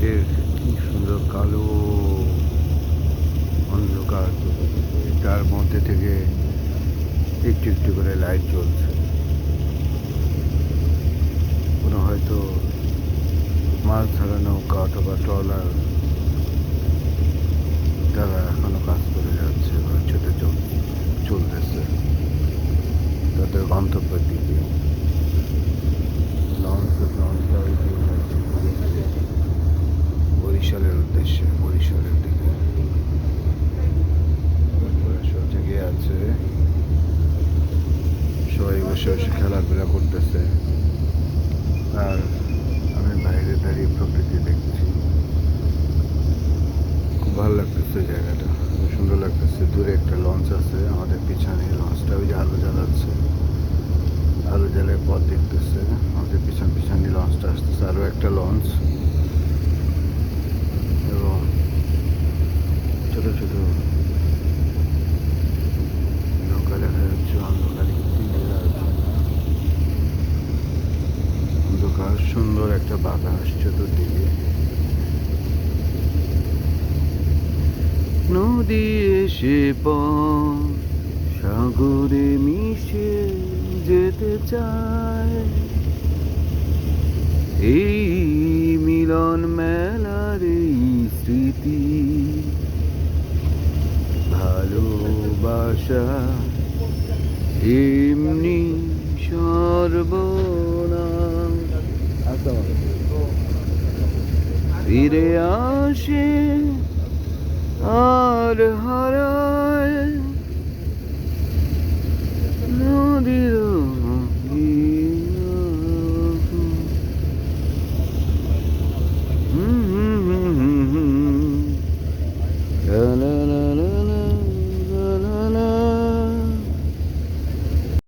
বাইরের কি সুন্দর কালো অন্ধকার তার মধ্যে থেকে একটু একটু করে লাইট জ্বলছে। কোনো হয়তো মাছ ধরা নৌকা অথবা ট্রলার তারা এখনও কাজ করে যাচ্ছে ছুটে চলতেছে। তাদের গন্তব্যের দিকে লঞ্চ লঞ্চটা ওই দিকে যাচ্ছে বরিশালের উদ্দেশ্যে, বরিশালের দিকে। আছে। সবাই বসে বসে খেলাধুলা করতেছে। আর আমি বাইরে দাঁড়িয়ে প্রকৃতি দেখছি। খুব ভালো লাগতেছে জায়গাটা। সুন্দর লাগতেছে। দূরে একটা লঞ্চ আছে। আমাদের পিছনে লঞ্চটা ওই যে আলো জ্বালাচ্ছে। আলো জ্বালায় পথ দেখতেছে। আমাদের পিছন পিছনে লঞ্চটা আসতেছে। আরও একটা লঞ্চ এবং ছোট ছোট নৌকা দেখা যাচ্ছে অন্ধকারে কিছুই বোঝা যাচ্ছে না অন্ধকার সুন্দর একটা বাতাস চতুর্দিকে। নদী এসে সাগরে মিশে যেতে চায়। এই মিলন মেলার এই স্মৃতি, ভালোবাসা এমনি সর্বনা ফিরে আসে আর হারায়